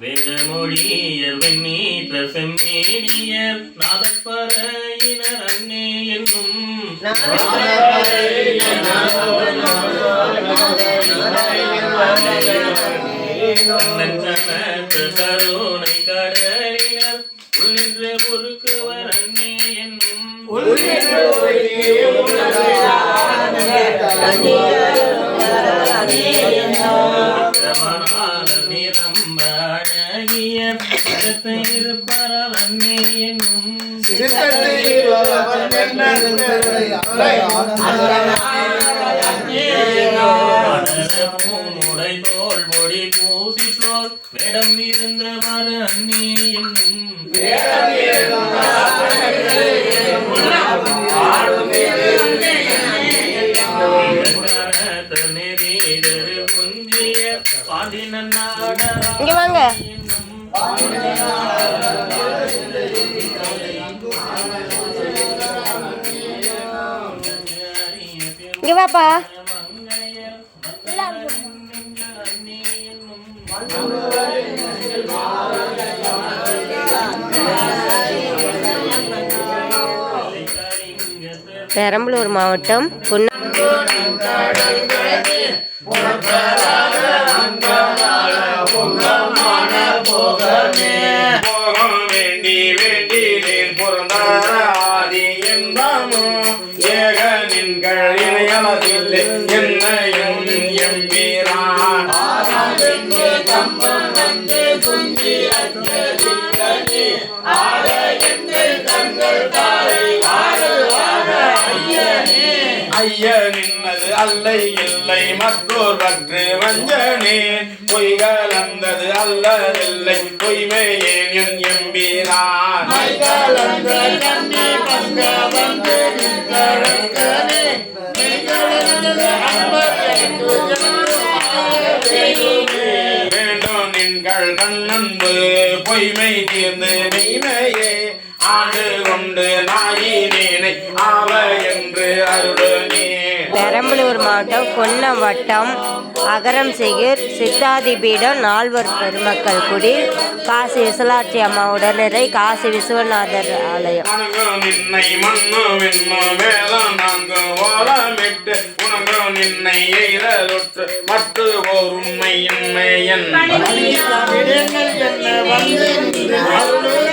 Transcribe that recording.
வேதமொழியர் வெண்ணீற்ற செம்மேனியர் நாதப்பறையினர் அன்னே என்னும் கருணை கடலினர் உள்ளின்ற பொறுக்குவர் அன்னே என்னும் ரமணால சிரத்தை இருப்பவர் அன்னே என்னும் பூனுடை தோல் மொழி பூசித்தோல் வேடம் இருந்தவர் அன்னே என்னும் இங்க வாங்க. இங்க வாப்பா. பெரம்பலூர் மாவட்டம் பொன்னா ஐய நின்னது அல்லை இல்லை மற்றோர் பற்று வஞ்சனே. பொய் கலந்தது அல்லதில்லை பொய்மையேன் என் எம்பீரான். வேண்டும் நின்கள் கண்ணன்பு பொய்மை தீர்ந்து மெய்மையே. ஆண்டு கொண்டு ஆவ என்று பெரம்பலூர் மாவட்டம் கொன்னம் வட்டம் அகரம் செய்கர் சித்தாதி பீடம் நால்வர் பெருமக்கள் குடி. காசி விசலாட்சி அம்மா உடனரை காசி விஸ்வநாதர் ஆலயம். உனக்கு